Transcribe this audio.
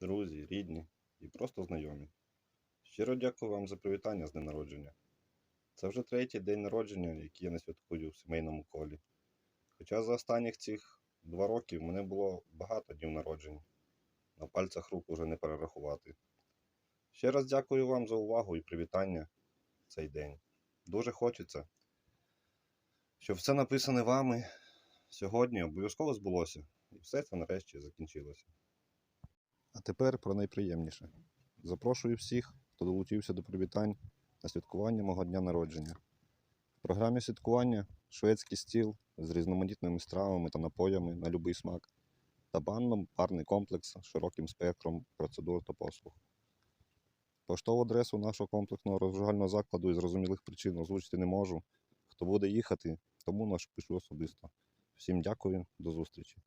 друзі, рідні і просто знайомі. Щиро дякую вам за привітання з днем народження. Це вже третій день народження, який я не святкую в сімейному колі. Хоча за останніх цих два роки в мене було багато днів народжень. На пальцях рук уже не перерахувати. Ще раз дякую вам за увагу і привітання в цей день. Дуже хочеться, щоб все написане вами сьогодні обов'язково збулося, і все це нарешті закінчилося. А тепер про найприємніше. Запрошую всіх, хто долучився до привітань на святкування мого дня народження. В програмі святкування шведський стіл з різноманітними стравами та напоями на любий смак та банно-парний комплекс з широким спектром процедур та послуг. Поштову адресу нашого комплексного розважального закладу із зрозумілих причин озвучити не можу. Хто буде їхати, тому напишу особисто. Всім дякую, до зустрічі.